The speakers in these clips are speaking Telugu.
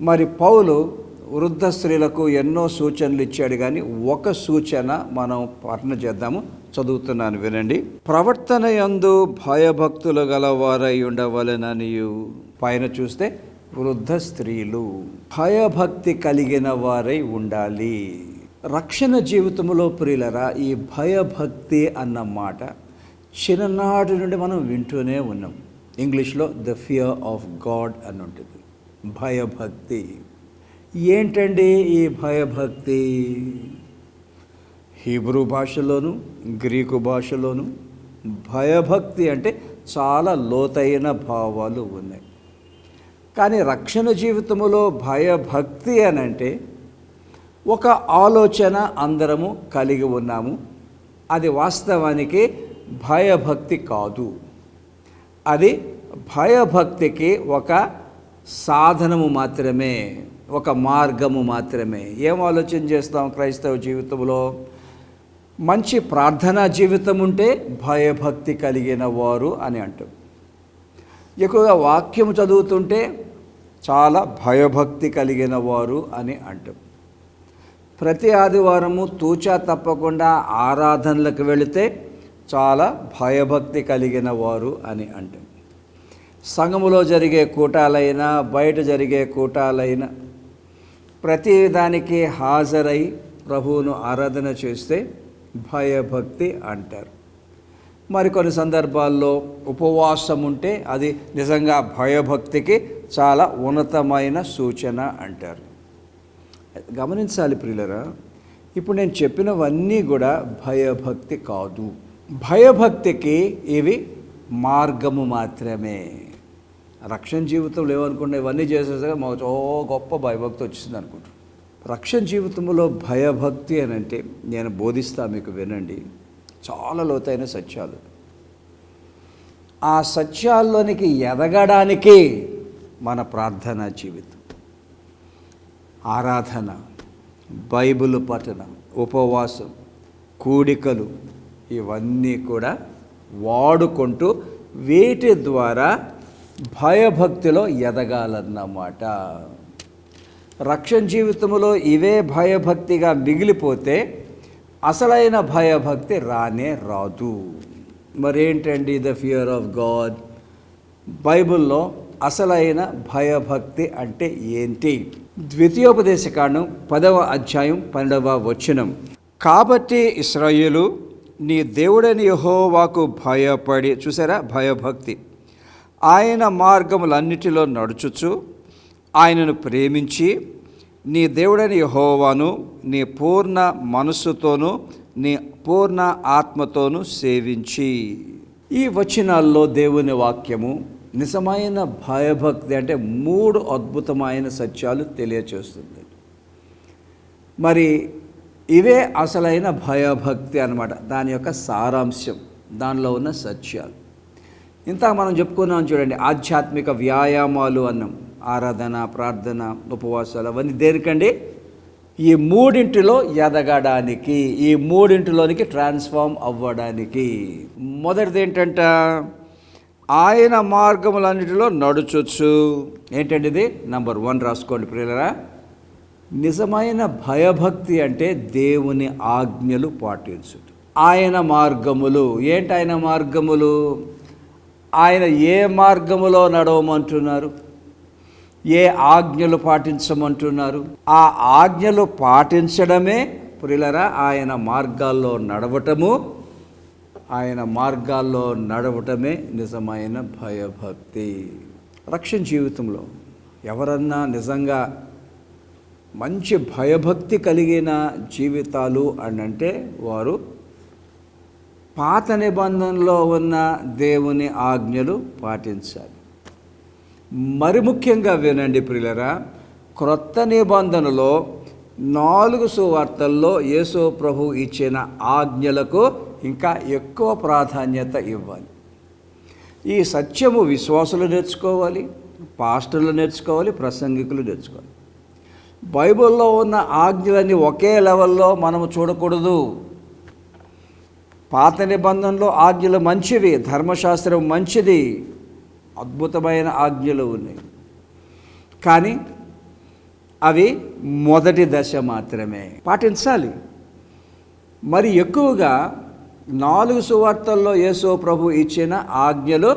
మరి పౌలు వృద్ధ స్త్రీలకు ఎన్నో సూచనలు ఇచ్చాడు కానీ ఒక సూచన మనం పఠన చేద్దాము. చదువుతున్నాను వినండి. ప్రవర్తన యందు భయభక్తులు గలవారై ఉండవలెననియు. పైన చూస్తే వృద్ధ స్త్రీలు భయభక్తి కలిగిన వారై ఉండాలి. రక్షణ జీవితంలో ప్రియులరా ఈ భయభక్తి అన్న మాట చిన్ననాటి నుండి మనం వింటూనే ఉన్నాం. ఇంగ్లీష్లో ద ఫియర్ ఆఫ్ గాడ్ అని ఉంటుంది. భయభక్తి. ఏంటండి ఈ భయభక్తి? హీబ్రూ భాషలోను గ్రీకు భాషలోను భయభక్తి అంటే చాలా లోతైన భావాలు ఉన్నాయి. కానీ రక్షణ జీవితంలో భయభక్తి అని అంటే ఒక ఆలోచన అందరము కలిగి ఉన్నాము. అది వాస్తవానికి భయభక్తి కాదు. అది భయభక్తికి ఒక సాధనము మాత్రమే ఒక మార్గము మాత్రమే. ఏం ఆలోచన చేస్తాం క్రైస్తవ జీవితంలో? మంచి ప్రార్థనా జీవితం ఉంటే భయభక్తి కలిగిన వారు అని అంటాం. ఎక్కువగా వాక్యం చదువుతుంటే చాలా భయభక్తి కలిగిన వారు అని అంటాం. ప్రతి ఆదివారము తూచా తప్పకుండా ఆరాధనలకు వెళితే చాలా భయభక్తి కలిగిన వారు అని అంటాం. సంఘములో జరిగే కూటాలైనా బయట జరిగే కూటాలైనా ప్రతి దానికి హాజరై ప్రభువును ఆరాధన చేస్తే భయభక్తి అంటారు. మరికొన్ని సందర్భాల్లో ఉపవాసం ఉంటే అది నిజంగా భయభక్తికి చాలా ఉన్నతమైన సూచన అంటారు. గమనించాలి ప్రియులరా ఇప్పుడు నేను చెప్పినవన్నీ కూడా భయభక్తి కాదు. భయభక్తికి ఇవి మార్గము మాత్రమే. రక్షణ జీవితం లేవనుకున్న ఇవన్నీ చేసేసరికి మాకు ఓ గొప్ప భయభక్తి వచ్చింది అనుకుంటారు. రక్షణ జీవితంలో భయభక్తి అని అంటే నేను బోధిస్తా మీకు వినండి. చాలా లోతైన సత్యాలు. ఆ సత్యాల్లోనికి ఎదగడానికి మన ప్రార్థనా జీవితం. ఆరాధన బైబిల్ పఠనం ఉపవాసం కూడికలు ఇవన్నీ కూడా వాడుకుంటూ వీటి ద్వారా భయభక్తిలో ఎదగాలన్నమాట. రక్షణ జీవితంలో ఇవే భయభక్తిగా మిగిలిపోతే అసలైన భయభక్తి రానే రాదు. మరేంటండి ద ఫియర్ ఆఫ్ గాడ్? బైబిల్లో అసలైన భయభక్తి అంటే ఏంటి? ద్వితీయోపదేశకాండం పదవ అధ్యాయం పన్నెండవ వచనం. కాబట్టి ఇస్రాయేలు నీ దేవుడని యహోవాకు భయపడి చూసారా? భయభక్తి. ఆయన మార్గములన్నిటిలో నడుచుచు ఆయనను ప్రేమించి నీ దేవుడని యహోవాను నీ పూర్ణ మనస్సుతోనూ నీ పూర్ణ ఆత్మతోనూ సేవించి. ఈ వచనాల్లో దేవుని వాక్యము నిజమైన భయభక్తి అంటే మూడు అద్భుతమైన సత్యాలు తెలియచేస్తుంది. మరి ఇవే అసలైన భయభక్తి అన్నమాట. దాని యొక్క సారాంశం దానిలో ఉన్న సత్యాలు. ఇంత మనం చెప్పుకున్నాం చూడండి ఆధ్యాత్మిక వ్యాయామాలు అన్నాం ఆరాధన ప్రార్థన ఉపవాసాలు అవన్నీ దేనికండి? ఈ మూడింటిలో ఎదగడానికి ఈ మూడింటిలోనికి ట్రాన్స్ఫార్మ్ అవ్వడానికి. మొదటిది ఏంటంట ఆయన మార్గములన్నిటిలో నడుచొచ్చు. ఏంటంటే ఇది? నంబర్ వన్ రాసుకోండి ప్రియులరా. నిజమైన భయభక్తి అంటే దేవుని ఆజ్ఞలు పాటించుట. ఆయన మార్గములు ఏంటి ఆయన మార్గములు? ఆయన ఏ మార్గములో నడవమంటున్నారు? ఏ ఆజ్ఞలు పాటించమంటున్నారు? ఆ ఆజ్ఞలు పాటించడమే ప్రిలరా ఆయన మార్గాల్లో నడవటము ఆయన మార్గాల్లో నడవటమే నిజమైన భయభక్తి. రక్షణ జీవితంలో ఎవరన్నా నిజంగా మంచి భయభక్తి కలిగిన జీవితాలు అనంటే వారు పాత నిబంధనలో ఉన్న దేవుని ఆజ్ఞలు పాటించాలి. మరి ముఖ్యంగా వినండి ప్రియులరా క్రొత్త నిబంధనలో నాలుగు సువార్తల్లో యేసు ప్రభు ఇచ్చిన ఆజ్ఞలకు ఇంకా ఎక్కువ ప్రాధాన్యత ఇవ్వాలి. ఈ సత్యము విశ్వాసులు నేర్చుకోవాలి పాస్టర్లు నేర్చుకోవాలి ప్రసంగికులు నేర్చుకోవాలి. బైబిల్లో ఉన్న ఆజ్ఞలన్నీ ఒకే లెవెల్లో మనము చూడకూడదు. పాత నిబంధనలో ఆజ్ఞలు మంచివి ధర్మశాస్త్రం మంచిది అద్భుతమైన ఆజ్ఞలు ఉన్నాయి. కానీ అవి మొదటి దశ మాత్రమే. పాటించాలి. మరి ఎక్కువగా నాలుగు సువార్తల్లో యేసో ప్రభు ఇచ్చిన ఆజ్ఞలు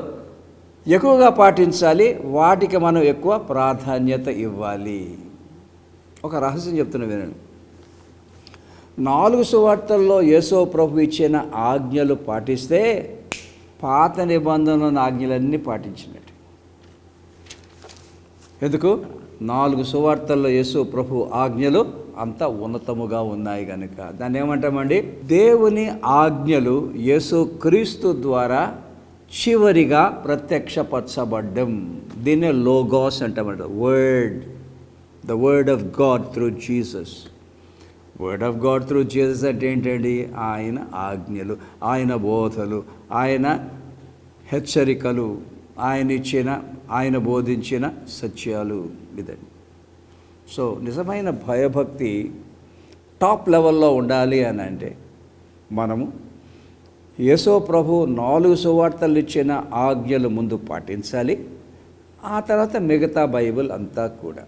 ఎక్కువగా పాటించాలి వాటికి మనం ఎక్కువ ప్రాధాన్యత ఇవ్వాలి. ఒక రహస్యం చెప్తున్నా వినండి. నాలుగు సువార్తల్లో యేసో ప్రభు ఇచ్చిన ఆజ్ఞలు పాటిస్తే పాత నిబంధనల ఆజ్ఞలన్నీ పాటించినట్టు. ఎందుకు? నాలుగు సువార్తల్లో యేసు ప్రభు ఆజ్ఞలు అంత ఉన్నతముగా ఉన్నాయి కనుక దాన్ని ఏమంటామండి? దేవుని ఆజ్ఞలు యేసు క్రీస్తు ద్వారా చివరిగా ప్రత్యక్షపరచబడ్డం. దీన్నే logos అంటామంట word the word of God through Jesus word of God through Jesus అంటే ఏంటండి ఆయన ఆజ్ఞలు ఆయన బోధలు ఆయన హెచ్చరికలు ఆయన ఇచ్చిన ఆయన బోధించిన సత్యాలు ఇదండి. సో నిజమైన భయభక్తి టాప్ లెవెల్లో ఉండాలి అని అంటే మనము యేసో ప్రభు నాలుగు సువార్తలు ఇచ్చిన ఆజ్ఞలు ముందు పాటించాలి ఆ తర్వాత మిగతా బైబిల్ అంతా కూడా.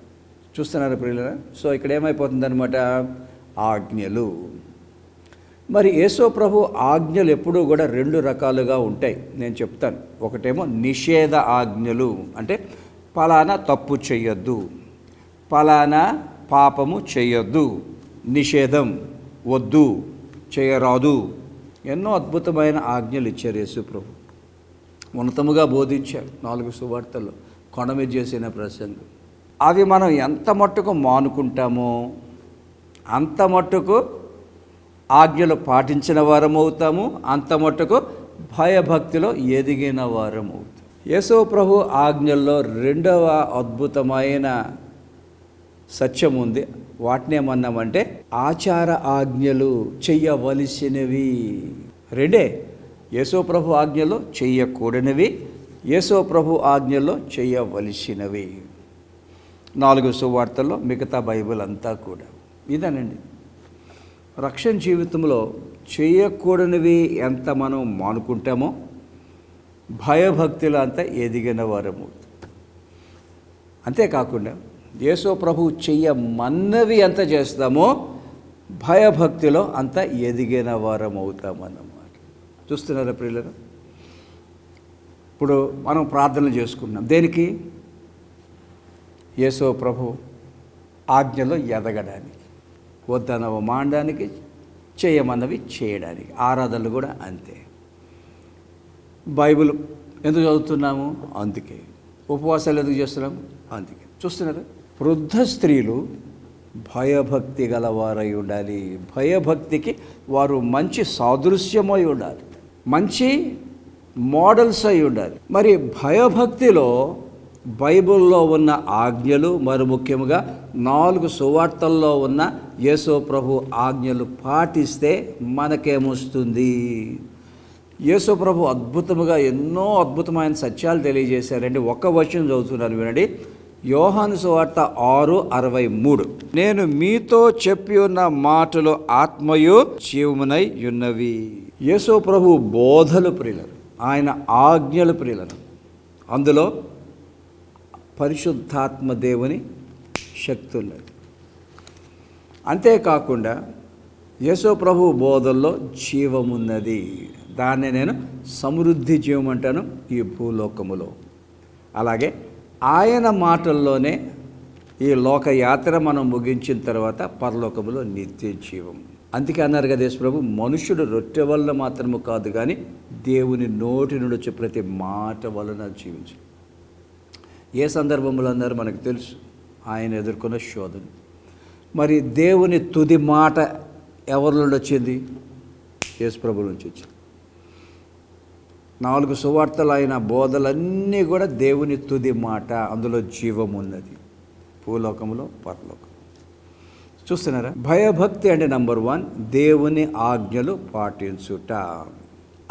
చూస్తున్నారు ప్రియులరా? సో ఇక్కడ ఏమైపోతుందనమాట ఆజ్ఞలు. మరి యేసో ప్రభు ఆజ్ఞలు ఎప్పుడూ కూడా రెండు రకాలుగా ఉంటాయి. నేను చెప్తాను. ఒకటేమో నిషేధ ఆజ్ఞలు. అంటే పలానా తప్పు చేయొద్దు. పలానా పాపము చేయొద్దు. నిషేధం వద్దు. చేయరాదు. ఎన్నో అద్భుతమైన ఆజ్ఞలు ఇచ్చారు యేసు ప్రభు. ఉన్నతముగా బోధించారు. నాలుగు సువార్తలు కొండమి చేసిన ప్రసంగం. అవి మనం ఎంత మట్టుకు మానుకుంటామో అంత మట్టుకు ఆజ్ఞలు పాటించిన వారం అవుతాము అంత మట్టుకు భయభక్తిలో ఎదిగిన వారం అవుతాం యేసో ప్రభు ఆజ్ఞల్లో రెండవ అద్భుతమైన సత్యం ఉంది. వాటిని ఏమన్నామంటే ఆచార ఆజ్ఞలు చెయ్యవలసినవి. రెండే యేసో ప్రభు ఆజ్ఞలో చెయ్యకూడనివి యేసో ప్రభు ఆజ్ఞలో చెయ్యవలసినవి. నాలుగు సువార్తల్లో మిగతా బైబిల్ అంతా కూడా. ఇదేనండి. రక్షణ జీవితంలో చేయకూడనివి ఎంత మనం మానుకుంటామో భయభక్తులు అంతా ఎదిగిన వారము. అంతేకాకుండా యేసో ప్రభు చెయ్యమన్నవి ఎంత చేస్తామో భయభక్తిలో అంత ఎదిగిన వారం అవుతామన్నమాట. చూస్తున్నారా ప్రియులరు? ఇప్పుడు మనం ప్రార్థన చేసుకున్నాం దేనికి? యేసో ప్రభు ఆజ్ఞలో ఎదగడానికి. వద్దనవ మాండడానికి చేయమన్నవి చేయడానికి. ఆరాధనలు కూడా అంతే. బైబిల్ ఎందుకు చదువుతున్నాము? అందుకే. ఉపవాసాలు ఎందుకు చేస్తున్నాము? అందుకే. చూస్తున్నారు? వృద్ధ స్త్రీలు భయభక్తి గలవారై ఉండాలి. భయభక్తికి వారు మంచి సాదృశ్యమై ఉండాలి. మంచి మోడల్స్ అయి ఉండాలి. మరి భయభక్తిలో బైబిల్లో ఉన్న ఆజ్ఞలు మరి ముఖ్యంగా నాలుగు సువార్తల్లో ఉన్న యేసో ప్రభు ఆజ్ఞలు పాటిస్తే మనకేమొస్తుంది? యేసు ప్రభు అద్భుతముగా ఎన్నో అద్భుతమైన సత్యాలు తెలియజేశారండి ఒక్క వచనం చదువుతున్నాను వినండి. యోహాను సువార్త ఆరు అరవై మూడు. నేను మీతో చెప్పి ఉన్న మాటలు ఆత్మయు జీవమునై ఉన్నవి. యేసు ప్రభు బోధలు ప్రియులను. ఆయన ఆజ్ఞలు ప్రియులను. అందులో పరిశుద్ధాత్మ దేవుని శక్తి ఉన్నది అంతేకాకుండా యేసో ప్రభు బోధల్లో జీవమున్నది. దాన్ని నేను సమృద్ధి జీవం అంటాను ఈ భూలోకములో. అలాగే ఆయన మాటల్లోనే ఈ లోకయాత్ర మనం ముగించిన తర్వాత పరలోకములో నిత్య జీవం. అందుకే అన్నారు కదా యేసు ప్రభు మనుషుడు రొట్టె వల్ల మాత్రము కాదు కానీ దేవుని నోటి నుండి వచ్చే ప్రతి మాట వలన జీవించు. ఏ సందర్భంలో అన్నారు మనకు తెలుసు. ఆయన ఎదుర్కొన్న శోధన. మరి దేవుని తుది మాట ఎవరి నుండి వచ్చింది? యేసుప్రభు నుంచి వచ్చింది. నాలుగు సువార్తలు ఆయన బోధలన్నీ కూడా దేవుని తుది మాట. అందులో జీవం ఉన్నది. భూలోకంలో పరలోకం చూస్తున్నారా? భయభక్తి అంటే నంబర్ వన్ దేవుని ఆజ్ఞలు పాటించుట.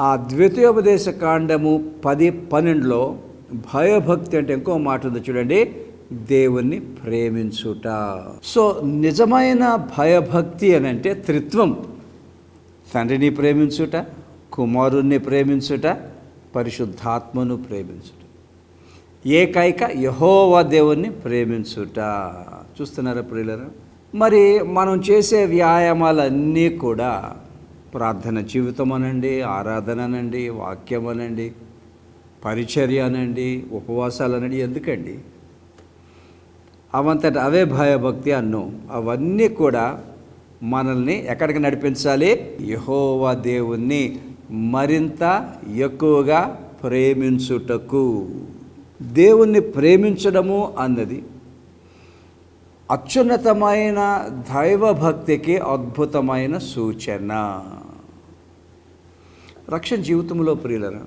ఆ ద్వితీయోపదేశ కాండము పది పన్నెండులో భయభక్తి అంటే ఇంకో మాట ఉంది చూడండి దేవుణ్ణి ప్రేమించుట. సో నిజమైన భయభక్తి అని అంటే త్రిత్వం. తండ్రిని ప్రేమించుట కుమారుణ్ణి ప్రేమించుట పరిశుద్ధాత్మను ప్రేమించుట. ఏకైక యహోవా దేవుణ్ణి ప్రేమించుట. చూస్తున్నారా ప్రియులరా? మరి మనం చేసే వ్యాయామాలన్నీ కూడా ప్రార్థన జీవితం అనండి ఆరాధన అనండి వాక్యం అనండి పరిచర్య అనండి ఉపవాసాలు అనండి ఎందుకండి? అవంతట అవే భయభక్తి అన్నం. అవన్నీ కూడా మనల్ని ఎక్కడికి నడిపించాలి? యహోవా దేవుణ్ణి మరింత ఎక్కువగా ప్రేమించుటకు. దేవుణ్ణి ప్రేమించడము అన్నది అత్యున్నతమైన దైవభక్తికి అద్భుతమైన సూచన. రక్షణ జీవితంలో ప్రియులరా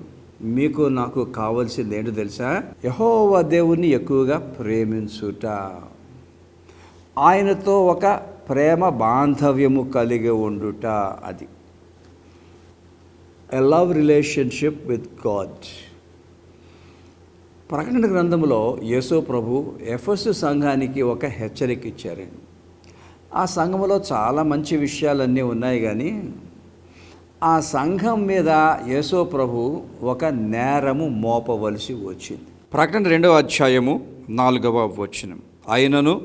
మీకు నాకు కావాల్సింది ఏంటో తెలుసా? యహోవ దేవుణ్ణి ఎక్కువగా ప్రేమించుట. ఆయనతో ఒక ప్రేమ బాంధవ్యము కలిగి ఉండుట అది. A love relationship with God ప్రకటన గ్రంథంలో యేసో ప్రభు ఎఫ్ఎస్ సంఘానికి ఒక హెచ్చరిక ఇచ్చారండి. ఆ సంఘంలో చాలా మంచి విషయాలన్నీ ఉన్నాయి కానీ ఆ సంఘం మీద యేసో ప్రభు ఒక నేరము మోపవలసి వచ్చింది. ప్రకటన రెండవ అధ్యాయము నాలుగవ వచనం. అయినను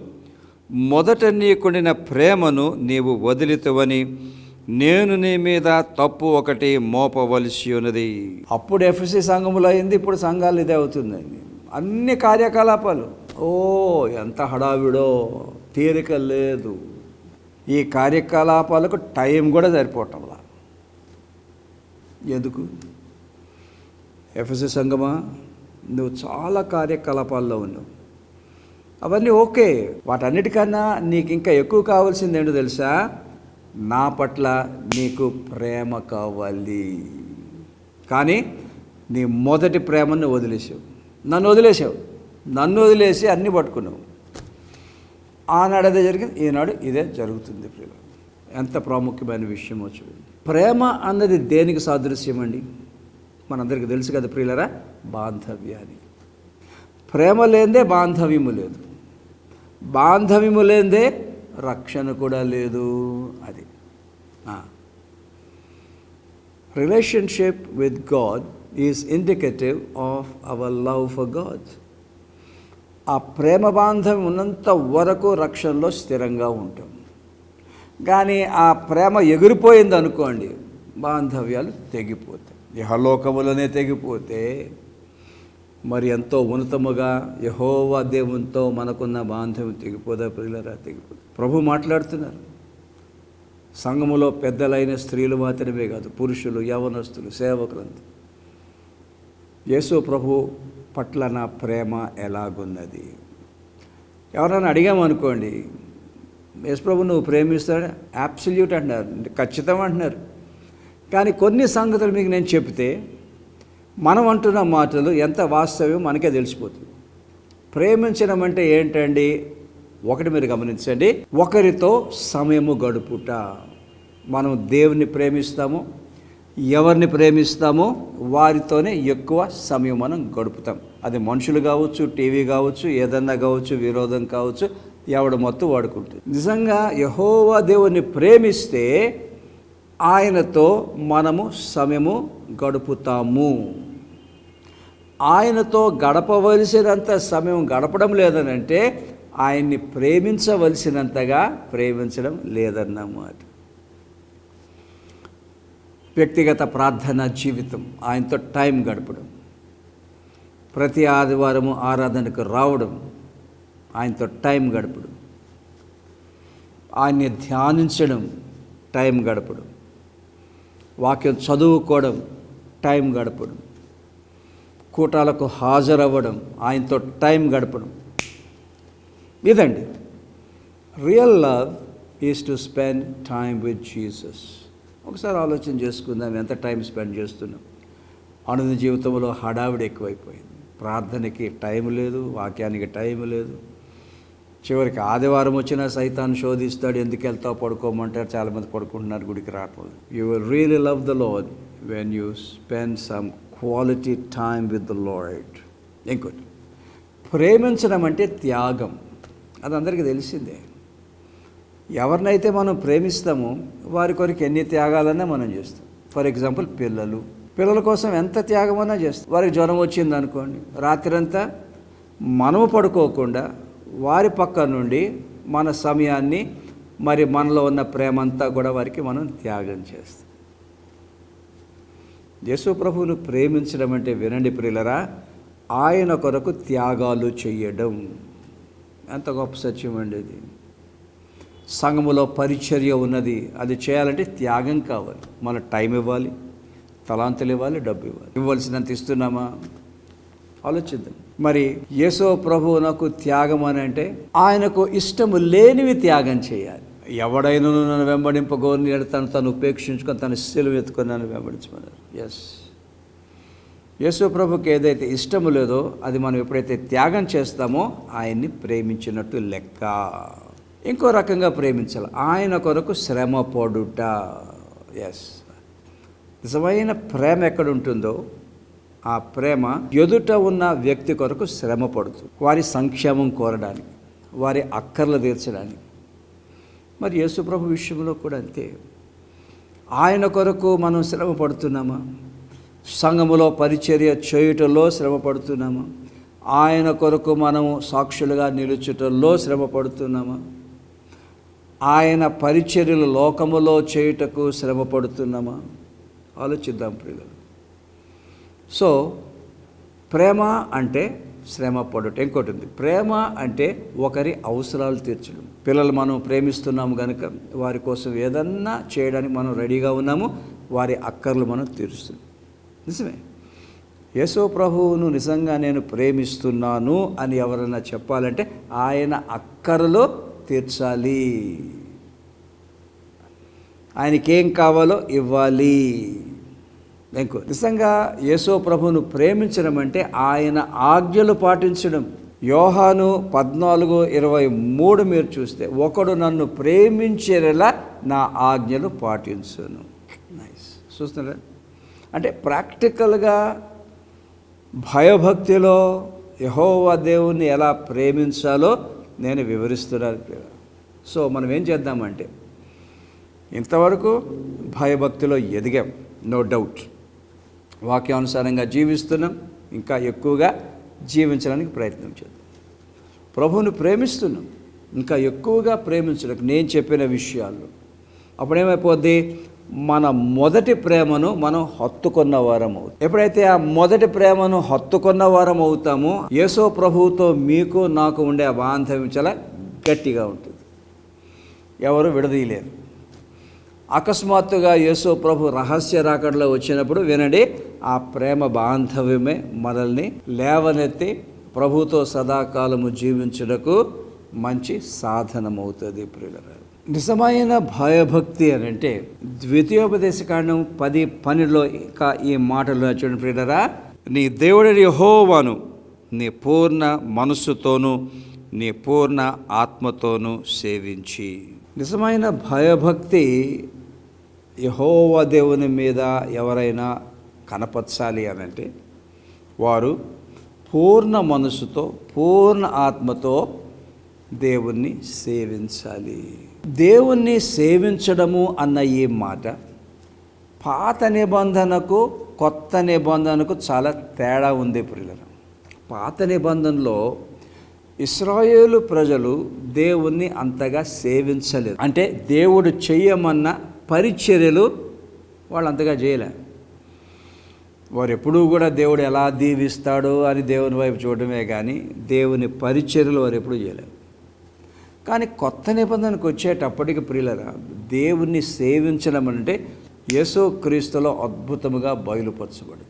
మొదట నీకుండిన ప్రేమను నీవు వదిలితవని నేను నీ మీద తప్పు ఒకటి మోపవలసి ఉన్నది. అప్పుడు ఎఫ్ఎస్సి సంఘములో అయింది ఇప్పుడు సంఘాలు ఇదే అవుతుందండి అన్ని కార్యకలాపాలు. ఓ ఎంత హడావిడో. తీరిక లేదు. ఈ కార్యకలాపాలకు టైం కూడా సరిపోవటంలా ఎందుకు? ఎఫ్ఎస్ఎస్ సంగమా? నువ్వు చాలా కార్యకలాపాల్లో ఉన్నావు. అవన్నీ ఓకే. వాటన్నిటికన్నా నీకు ఇంకా ఎక్కువ కావాల్సింది ఏంటో తెలుసా? నా పట్ల నీకు ప్రేమ కావాలి. కానీ నీ మొదటి ప్రేమను వదిలేసావు నన్ను వదిలేసావు నన్ను వదిలేసి అన్నీ పట్టుకున్నావు. ఆనాడు అదే జరిగింది ఈనాడు ఇదే జరుగుతుంది ప్రియులు ఎంత ప్రాముఖ్యమైన విషయం చూడండి. ప్రేమ అన్నది దేనికి సాదృశ్యం అండి మనందరికీ తెలుసు కదా ప్రియులరా బాంధవ్యానికి ప్రేమ లేదే బాంధవ్యము లేదు. బాంధవ్యము లేదే రక్షణ కూడా లేదు అది. Relationship with God is indicative of our love for God ఆ ప్రేమ బాంధవ్యం ఉన్నంత వరకు రక్షణలో స్థిరంగా ఉంటాం. కానీ ఆ ప్రేమ ఎగిరిపోయింది అనుకోండి బాంధవ్యాలు తెగిపోతాయి. ఇహలోకములనే తెగిపోతే మరి ఎంతో ఉన్నతముగా యహోవా దేవునితో మనకున్న బాంధవ్యం తెగిపోదా పిల్లరా తెగిపోతుంది ప్రభు మాట్లాడుతున్నారు. సంఘములో పెద్దలైన స్త్రీలు మాత్రమే కాదు పురుషులు యవనస్తులు సేవకులంతా. యేసు ప్రభు పట్ల నా ప్రేమ ఎలాగున్నది? ఎవరైనా అడిగామనుకోండి యేసు నువ్వు ప్రేమిస్తాడు? యాబ్సల్యూట్ అంటున్నారు. ఖచ్చితం అంటున్నారు. కానీ కొన్ని సంగతులు మీకు నేను చెప్తే మనం అంటున్న మాటలు ఎంత వాస్తవ్యం మనకే తెలిసిపోతుంది. ప్రేమించడం అంటే ఏంటండి? ఒకటి మీరు గమనించండి. ఒకరితో సమయము గడుపుట. మనం దేవుని ప్రేమిస్తాము ఎవరిని ప్రేమిస్తామో వారితోనే ఎక్కువ సమయం మనం గడుపుతాం. అది మనుషులు కావచ్చు టీవీ కావచ్చు ఏదన్నా కావచ్చు విరోధం కావచ్చు ఎవడు మొత్తం వాడుకుంటుంది. నిజంగా యహోవా దేవుని ప్రేమిస్తే ఆయనతో మనము సమయము గడుపుతాము. ఆయనతో గడపవలసినంత సమయం గడపడం లేదనంటే ఆయన్ని ప్రేమించవలసినంతగా ప్రేమించడం లేదన్నమాట. వ్యక్తిగత ప్రార్థన జీవితం ఆయనతో టైం గడపడం ప్రతి ఆదివారము ఆరాధనకు రావడం ఆయనతో టైం గడపడం. ఆయన్ని ధ్యానించడం టైం గడపడం. వాక్యం చదువుకోవడం టైం గడపడం. కూటాలకు హాజరవ్వడం ఆయనతో టైం గడపడం. ఇదండి. Real love is to spend time with Jesus. ఒకసారి ఆలోచన చేసుకుందాం ఎంత టైం స్పెండ్ చేస్తున్నాం. అనుదిన జీవితంలో హడావిడి ఎక్కువైపోయింది. ప్రార్థనకి టైం లేదు వాక్యానికి టైం లేదు. చివరికి ఆదివారం వచ్చినా సైతాన్ని శోధిస్తాడు ఎందుకు వెళ్తావు పడుకోమంటారు చాలామంది పడుకుంటున్నారు గుడికి రావట్లేదు you will really love the lord when you spend some quality time with the lord ఇంకోటి ప్రేమించడం అంటే త్యాగం. అది అందరికీ తెలిసిందే. ఎవరినైతే మనం ప్రేమిస్తామో వారి కొరకు ఎన్ని త్యాగాలన్నా మనం చేస్తాం. ఫర్ ఎగ్జాంపుల్ పిల్లలు. పిల్లల కోసం ఎంత త్యాగమన్నా చేస్తాం. వారికి జ్వరం వచ్చింది అనుకోండి రాత్రంతా మనము పడుకోకుండా వారి పక్క నుండి మన సమయాన్ని మరి మనలో ఉన్న ప్రేమంతా కూడా వారికి మనం త్యాగం చేస్తాం. యేసు ప్రభువును ప్రేమించడం అంటే వినండి ప్రియులరా ఆయన కొరకు త్యాగాలు చేయడం. ఎంత గొప్ప సత్యం అండి ఇది. సంఘములో పరిచర్య ఉన్నది. అది చేయాలంటే త్యాగం కావాలి. మన టైం ఇవ్వాలి తలాంతులు ఇవ్వాలి డబ్బు ఇవ్వాలి. ఇవ్వాల్సినంత ఇస్తున్నామా? ఆలోచిద్దాం. మరి యేసో ప్రభువు నాకు త్యాగం అని అంటే ఆయనకు ఇష్టము లేనివి త్యాగం చేయాలి. ఎవడైనా నన్ను వెంబడింపగోని తను తను ఉపేక్షించుకొని తన శిలువ ఎత్తుకొని నన్ను వెంబడించమన్నారు ఎస్ యేసు ప్రభుకి ఏదైతే ఇష్టము లేదో అది మనం ఎప్పుడైతే త్యాగం చేస్తామో ఆయన్ని ప్రేమించినట్టు లెక్క. ఇంకో రకంగా ప్రేమించాలి. ఆయన కొరకు శ్రమ పడుట. ఎస్ నిజమైన ప్రేమ ఎక్కడ ఉంటుందో ఆ ప్రేమ ఎదుట ఉన్న వ్యక్తి కొరకు శ్రమ పడుతుంది వారి సంక్షేమం కోరడానికి వారి అక్కర్లు తీర్చడానికి. మరి యేసుప్రభు విషయంలో కూడా అంతే. ఆయన కొరకు మనం శ్రమ పడుతున్నామా? సంఘములో పరిచర్య చేయుటలో శ్రమ పడుతున్నామా? ఆయన కొరకు మనము సాక్షులుగా నిలుచుటలో శ్రమ పడుతున్నామా? ఆయన పరిచర్యలు లోకములో చేయుటకు శ్రమ పడుతున్నామా? ఆలోచిద్దాం ప్రియులు సో ప్రేమ అంటే శ్రమ పడటం ఇంకోటి ఉంది ప్రేమ అంటే ఒకరి అవసరాలు తీర్చడం. పిల్లలు మనం ప్రేమిస్తున్నాము కనుక వారి కోసం ఏదన్నా చేయడానికి మనం రెడీగా ఉన్నాము వారి అక్కర్లు మనం తీరుస్తుంది నిజమే? యేసో ప్రభువును నిజంగా నేను ప్రేమిస్తున్నాను అని ఎవరన్నా చెప్పాలంటే ఆయన అక్కరలో తీర్చాలి. ఆయనకేం కావాలో ఇవ్వాలి. ఇంకో నిజంగా యేసో ప్రభును ప్రేమించడం అంటే ఆయన ఆజ్ఞలు పాటించడం. యోహాను పద్నాలుగు ఇరవై మూడు మీరు చూస్తే ఒకడు నన్ను ప్రేమించేలా నా ఆజ్ఞలు పాటించును. నైస్ చూస్తున్నారా? అంటే ప్రాక్టికల్గా భయభక్తిలో యహోవా దేవుణ్ణి ఎలా ప్రేమించాలో నేను వివరిస్తున్నాను సో మనం ఏం చేద్దామంటే ఇంతవరకు భయభక్తిలో ఎదిగాం. నో డౌట్ వాక్యానుసారంగా జీవిస్తున్నాం ఇంకా ఎక్కువగా జీవించడానికి ప్రయత్నం చేద్దాం. ప్రభువుని ప్రేమిస్తున్నాం ఇంకా ఎక్కువగా ప్రేమించడానికి నేను చెప్పిన విషయాల్లో అప్పుడేమైపోద్ది? మన మొదటి ప్రేమను మనం హత్తుకున్న వారం అవుతాం. ఎప్పుడైతే ఆ మొదటి ప్రేమను హత్తుకున్న వారం అవుతామో యేసో ప్రభువుతో మీకు నాకు ఉండే ఆ బాంధవ్యం చాలా గట్టిగా ఉంటుంది. ఎవరు విడదీయలేరు. అకస్మాత్తుగా యేసో ప్రభు రహస్య రాకడలో వచ్చినప్పుడు వినండి ఆ ప్రేమ బాంధవ్యమే మనల్ని లేవనెత్తి ప్రభుతో సదాకాలము జీవించుటకు మంచి సాధనమవుతుంది ప్రియులరా. నిజమైన భయభక్తి అని అంటే ద్వితీయోపదేశకాండం పది పనిలో ఇంకా ఈ మాటలు చూడండి ప్రియులరా. నీ దేవుడి యహోవాను నీ పూర్ణ మనస్సుతోనూ నీ పూర్ణ ఆత్మతోనూ సేవించి. నిజమైన భయభక్తి యహోవ దేవుని మీద ఎవరైనా కనపరచాలి అని అంటే వారు పూర్ణ మనసుతో పూర్ణ ఆత్మతో దేవుణ్ణి సేవించాలి. దేవుణ్ణి సేవించడము అన్న ఈ మాట పాత నిబంధనకు కొత్త నిబంధనకు చాలా తేడా ఉంది ప్రియులను పాత నిబంధనలో ఇస్రాయేలు ప్రజలు దేవుణ్ణి అంతగా సేవించలేదు. అంటే దేవుడు చెయ్యమన్న పరిచర్యలు వాళ్ళు అంతగా చేయలే. వారు ఎప్పుడూ కూడా దేవుడు ఎలా దీవిస్తాడో అని దేవుని వైపు చూడడమే కానీ దేవుని పరిచర్యలు వారు ఎప్పుడూ చేయలేరు కానీ కొత్త నిబంధనకు వచ్చేటప్పటికి ప్రియులరా దేవుణ్ణి సేవించడం అంటే యేసో క్రీస్తులో అద్భుతముగా బయలుపరచబడింది.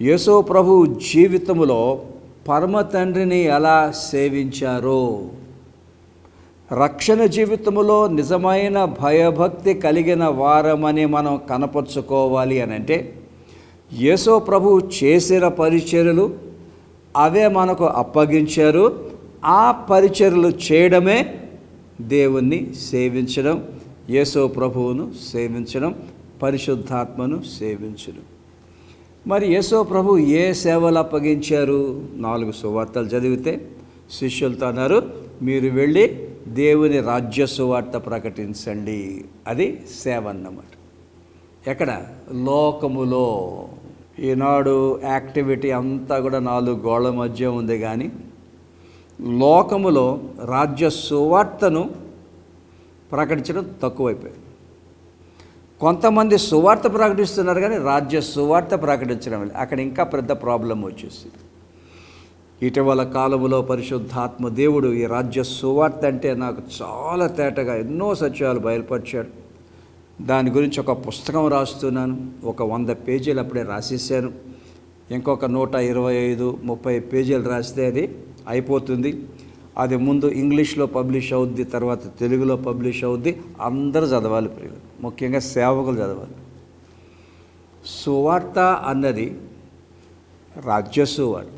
యేసో ప్రభు జీవితములో పరమ తండ్రిని ఎలా సేవించారో రక్షణ జీవితంలో నిజమైన భయభక్తి కలిగిన వారమని మనం కనపరుచుకోవాలి అని అంటే యేసో ప్రభు చేసిన పరిచర్యలు అవే మనకు అప్పగించారు. ఆ పరిచర్యలు చేయడమే దేవుణ్ణి సేవించడం యేసో ప్రభువును సేవించడం పరిశుద్ధాత్మను సేవించడం. మరి యేసో ప్రభు ఏ సేవలు అప్పగించారు? నాలుగు సువార్తలు చదివితే శిష్యులతో అన్నారు మీరు వెళ్ళి దేవుని రాజ్య సువార్త ప్రకటించండి. అది సేవ అన్నమాట. ఎక్కడ? లోకములో. ఈనాడు యాక్టివిటీ అంతా కూడా నాలుగు గోళ్ళ మధ్య ఉంది కానీ లోకములో రాజ్య సువార్తను ప్రకటించడం తక్కువైపోయింది. కొంతమంది సువార్త ప్రకటిస్తున్నారు కానీ రాజ్య సువార్త ప్రకటించడం లేదు. అక్కడ ఇంకా పెద్ద ప్రాబ్లం వచ్చేసింది ఇటీవల కాలంలో పరిశుద్ధాత్మ దేవుడు ఈ రాజ్య సువార్త అంటే నాకు చాలా తేటగా ఎన్నో సత్యాలు బయలుపరిచాడు. దాని గురించి ఒక పుస్తకం రాస్తున్నాను. ఒక వంద పేజీలు అప్పుడే రాసేసాను ఇంకొక నూట ఇరవై ఐదు ముప్పై పేజీలు రాస్తే అది అయిపోతుంది. అది ముందు ఇంగ్లీష్లో పబ్లిష్ అవుద్ది తర్వాత తెలుగులో పబ్లిష్ అవుద్ది. అందరూ చదవాలి ప్రియులు. ముఖ్యంగా సేవకులు చదవాలి. సువార్త అన్నది రాజ్య సువార్త.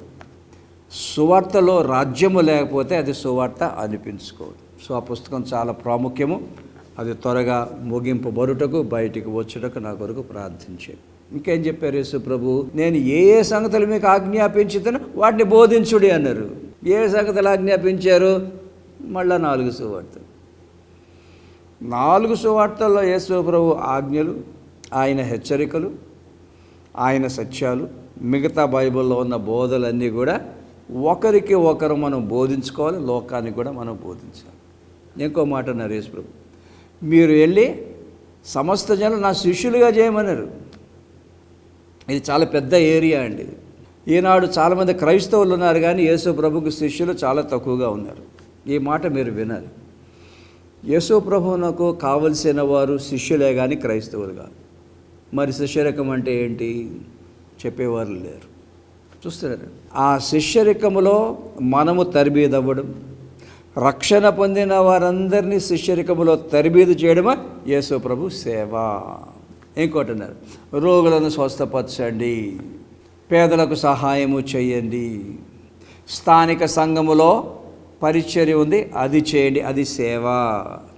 సువార్తలో రాజ్యము లేకపోతే అది సువార్త అనిపించుకోదు. సో ఆ పుస్తకం చాలా ప్రాముఖ్యము. అది త్వరగా ముగింపబడుటకు బయటికి వచ్చుటకు నా కొరకు ప్రార్థించే. ఇంకేం చెప్పారు యేసు ప్రభు? నేను ఏ ఏ సంగతులు మీకు ఆజ్ఞాపించుతానో వాటిని బోధించుడి అన్నారు. ఏ సంగతులు ఆజ్ఞాపించారు? మళ్ళా నాలుగు సువార్తలు. నాలుగు సువార్తల్లో యేసు ప్రభు ఆజ్ఞలు ఆయన హెచ్చరికలు ఆయన సత్యాలు మిగతా బైబిల్లో ఉన్న బోధలన్నీ కూడా ఒకరికి ఒకరు మనం బోధించుకోవాలి లోకానికి కూడా మనం బోధించాలి. ఇంకో మాట నరేష్ ప్రభు. మీరు వెళ్ళి సమస్త జనం నా శిష్యులుగా చేయమన్నారు. ఇది చాలా పెద్ద ఏరియా అండి. ఈనాడు చాలామంది క్రైస్తవులు ఉన్నారు కానీ యేసు ప్రభుకు శిష్యులు చాలా తక్కువగా ఉన్నారు. ఈ మాట మీరు వినాలి. యేసు ప్రభువునకు కావలసిన వారు శిష్యులే కానీ క్రైస్తవులు కాదు. మరి శిష్యరకం అంటే ఏంటి? చెప్పేవారు లేరు. చూస్తున్నారు ఆ శిష్యరికములో మనము తరబీదవ్వడం రక్షణ పొందిన వారందరినీ శిష్యరికములో తరబీదు చేయడమా? యేసు ప్రభు సేవ. ఇంకోటి అన్నారు రోగులను స్వస్థపరచండి పేదలకు సహాయము చేయండి స్థానిక సంఘములో పరిచర్య ఉంది అది చేయండి అది సేవ.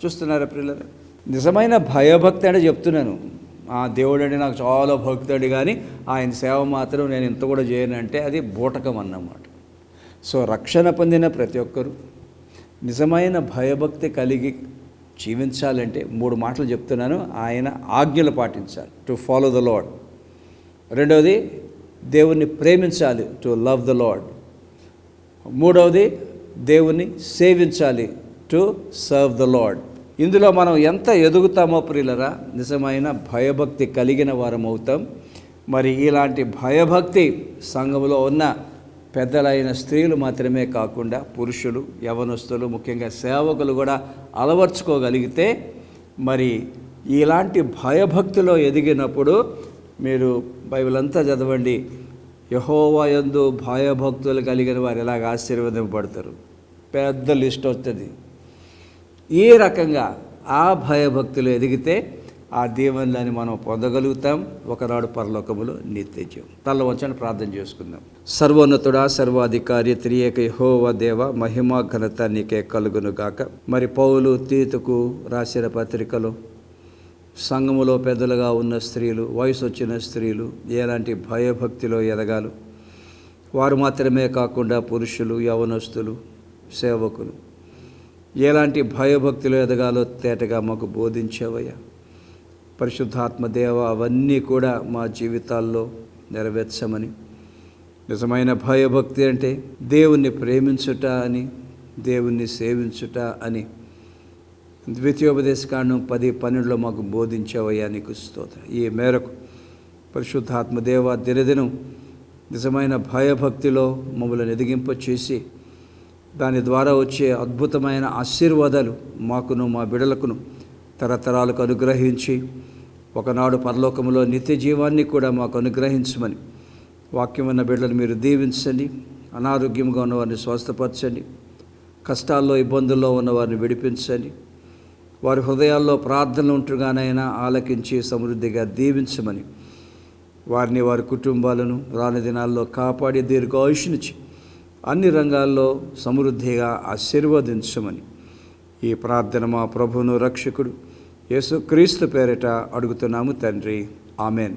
చూస్తున్నారా పిల్లలు నిజమైన భయభక్తి అంటే చెప్తున్నాను. ఆ దేవుడు అంటే నాకు చాలా భక్తుడు కానీ ఆయన సేవ మాత్రం నేను ఇంత కూడా చేయను అంటే అది బూటకం అన్నమాట. సో రక్షణ పొందిన ప్రతి ఒక్కరూ నిజమైన భయభక్తి కలిగి జీవించాలంటే మూడు మాటలు చెప్తున్నాను. ఆయన ఆజ్ఞలు పాటించాలి. టు ఫాలో ద లాడ్ రెండవది దేవుణ్ణి ప్రేమించాలి. టు లవ్ ద లాడ్ మూడవది దేవుణ్ణి సేవించాలి. టు సర్వ్ ద లాడ్ ఇందులో మనం ఎంత ఎదుగుతామో ప్రియులరా నిజమైన భయభక్తి కలిగిన వారం అవుతాం మరి ఇలాంటి భయభక్తి సంఘంలో ఉన్న పెద్దలైన స్త్రీలు మాత్రమే కాకుండా పురుషులు యవనస్తులు ముఖ్యంగా సేవకులు కూడా అలవర్చుకోగలిగితే మరి ఇలాంటి భయభక్తిలో ఎదిగినప్పుడు మీరు బైబిల్ అంతా చదవండి. యహోవా యందు భయభక్తులు కలిగిన వారు ఎలాగ ఆశీర్వదింపబడతారు? పెద్ద లిస్ట్ వస్తుంది ఈ రకంగా ఆ భయభక్తులు ఎదిగితే ఆ దీవెనలని మనం పొందగలుగుతాం. ఒకనాడు పరలోకములో నిత్యజీవం. తల్ల వంచని ప్రార్థన చేసుకుందాం. సర్వోన్నతుడా సర్వాధికారి త్రియేక యహోవ దేవ మహిమా ఘనత నీకే కలుగును గాక. మరి పౌలు తీతుకు రాసిన పత్రికలు సంఘములో పెద్దలుగా ఉన్న స్త్రీలు వయసు వచ్చిన స్త్రీలు ఎలాంటి భయభక్తిలో ఎదగాలు? వారు మాత్రమే కాకుండా పురుషులు యవనస్తులు సేవకులు ఎలాంటి భయభక్తిలో ఎదగాలో తేటగా మాకు బోధించేవయ్యా. పరిశుద్ధాత్మదేవ అవన్నీ కూడా మా జీవితాల్లో నెరవేర్చమని. నిజమైన భయభక్తి అంటే దేవుణ్ణి ప్రేమించుట అని దేవుణ్ణి సేవించుట అని. ద్వితీయోపదేశకాండం పది పన్నెండులో మాకు బోధించావయ్యా నీకు స్తోత్ర. ఈ మేరకు పరిశుద్ధాత్మదేవ దినదినం నిజమైన భయభక్తిలో మమ్మల్ని ఎదిగింప చేసి దాని ద్వారా వచ్చే అద్భుతమైన ఆశీర్వాదాలు మాకును మా బిడలకును తరతరాలకు అనుగ్రహించి ఒకనాడు పరలోకంలో నిత్య జీవాన్ని కూడా మాకు అనుగ్రహించమని వాక్యం ఉన్న బిడ్డలు మీరు దీవించండి అనారోగ్యంగా ఉన్నవారిని స్వస్థపరచండి కష్టాల్లో ఇబ్బందుల్లో ఉన్నవారిని విడిపించండి వారి హృదయాల్లో ప్రార్థనలు ఉంటుగానైనా ఆలకించి సమృద్ధిగా దీవించమని వారిని వారి కుటుంబాలను రాని దినాల్లో కాపాడి దీర్ఘాయుషునిచ్చి అన్ని రంగాల్లో సమృద్ధిగా ఆశీర్వదించమని ఈ ప్రార్థన మా ప్రభువును రక్షకుడు. యేసుక్రీస్తు పేరిట అడుగుతున్నాము తండ్రి. ఆమెన్.